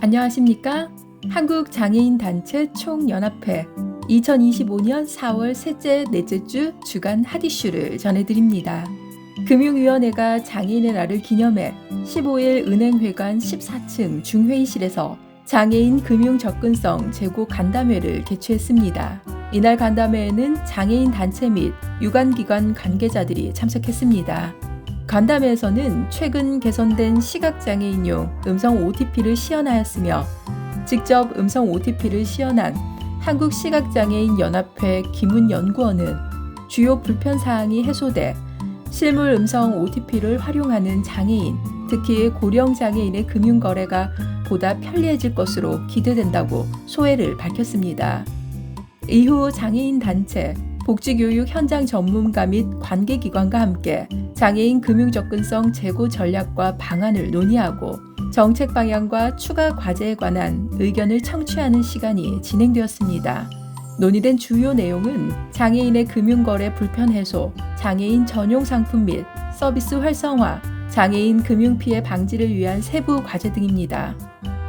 안녕하십니까? 한국 장애인 단체 총연합회 2025년 4월 셋째, 넷째 주 주간 핫이슈를 전해드립니다. 금융위원회가 장애인의 날을 기념해 15일 은행회관 14층 중회의실에서 장애인 금융 접근성 제고 간담회를 개최했습니다. 이날 간담회에는 장애인 단체 및 유관기관 관계자들이 참석했습니다. 간담회에서는 최근 개선된 시각장애인용 음성 OTP를 시연하였으며 직접 음성 OTP를 시연한 한국시각장애인연합회 김훈 연구원은 주요 불편사항이 해소돼 실물 음성 OTP를 활용하는 장애인, 특히 고령 장애인의 금융거래가 보다 편리해질 것으로 기대된다고 소회를 밝혔습니다. 이후 장애인 단체, 복지교육 현장 전문가 및 관계기관과 함께 장애인 금융 접근성 제고 전략과 방안을 논의하고 정책 방향과 추가 과제에 관한 의견을 청취하는 시간이 진행되었습니다. 논의된 주요 내용은 장애인의 금융거래 불편 해소, 장애인 전용 상품 및 서비스 활성화, 장애인 금융 피해 방지를 위한 세부 과제 등입니다.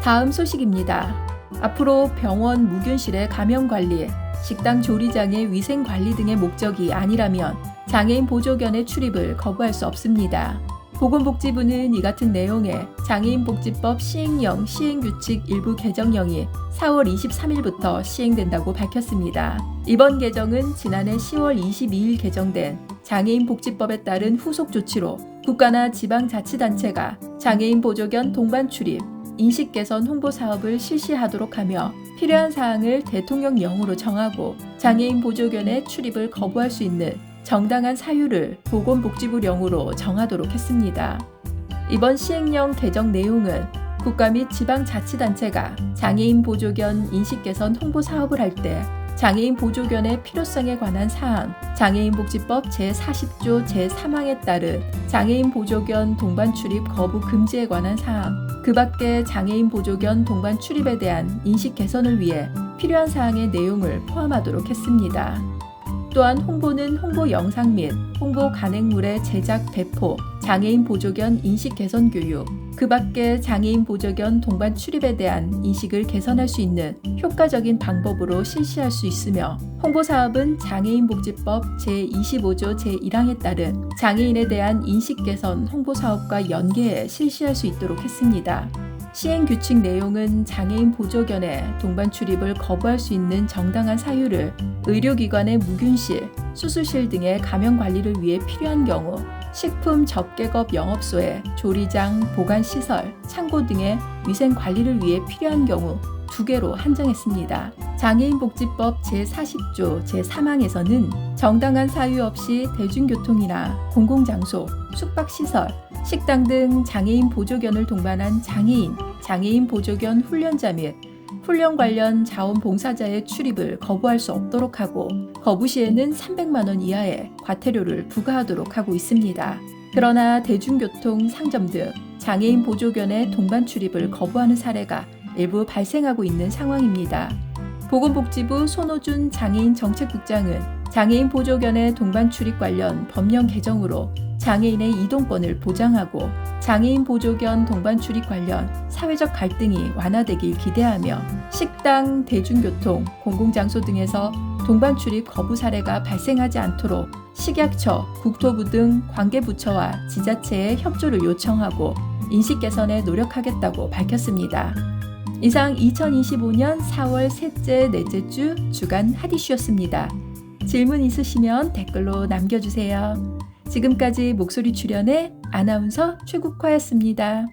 다음 소식입니다. 앞으로 병원 무균실의 감염 관리, 식당 조리장의 위생 관리 등의 목적이 아니라면 장애인 보조견의 출입을 거부할 수 없습니다. 보건복지부는 이 같은 내용의 장애인복지법 시행령 시행규칙 일부 개정령이 4월 23일부터 시행된다고 밝혔습니다. 이번 개정은 지난해 10월 22일 개정된 장애인복지법에 따른 후속 조치로 국가나 지방자치단체가 장애인 보조견 동반 출입, 인식 개선 홍보 사업을 실시하도록 하며 필요한 사항을 대통령령으로 정하고 장애인 보조견의 출입을 거부할 수 있는 정당한 사유를 보건복지부령으로 정하도록 했습니다. 이번 시행령 개정 내용은 국가 및 지방자치단체가 장애인 보조견 인식 개선 홍보 사업을 할 때 장애인 보조견의 필요성에 관한 사항, 장애인복지법 제40조 제3항에 따른 장애인 보조견 동반 출입 거부 금지에 관한 사항, 그 밖에 장애인 보조견 동반 출입에 대한 인식 개선을 위해 필요한 사항의 내용을 포함하도록 했습니다. 또한 홍보는 홍보 영상 및 홍보 간행물의 제작 배포, 장애인 보조견 인식 개선 교육, 그 밖에 장애인 보조견 동반 출입에 대한 인식을 개선할 수 있는 효과적인 방법으로 실시할 수 있으며 홍보 사업은 장애인복지법 제25조 제1항에 따른 장애인에 대한 인식 개선 홍보 사업과 연계해 실시할 수 있도록 했습니다. 시행 규칙 내용은 장애인 보조견의 동반 출입을 거부할 수 있는 정당한 사유를 의료기관의 무균실, 수술실 등의 감염 관리를 위해 필요한 경우 식품 접객업 영업소의 조리장, 보관시설, 창고 등의 위생 관리를 위해 필요한 경우 두 개로 한정했습니다. 장애인복지법 제40조 제3항에서는 정당한 사유 없이 대중교통이나 공공장소, 숙박시설, 식당 등 장애인 보조견을 동반한 장애인, 장애인 보조견 훈련자 및 훈련 관련 자원봉사자의 출입을 거부할 수 없도록 하고 거부 시에는 300만 원 이하의 과태료를 부과하도록 하고 있습니다. 그러나 대중교통, 상점 등 장애인 보조견의 동반 출입을 거부하는 사례가 일부 발생하고 있는 상황입니다. 보건복지부 손호준 장애인 정책국장은 장애인 보조견의 동반 출입 관련 법령 개정으로 장애인의 이동권을 보장하고 장애인 보조견 동반 출입 관련 사회적 갈등이 완화되길 기대하며 식당, 대중교통, 공공장소 등에서 동반 출입 거부 사례가 발생하지 않도록 식약처, 국토부 등 관계부처와 지자체의 협조를 요청하고 인식 개선에 노력하겠다고 밝혔습니다. 이상 2025년 4월 셋째, 넷째 주 주간 핫이슈였습니다. 질문 있으시면 댓글로 남겨주세요. 지금까지 목소리 출연의 아나운서 최국화였습니다.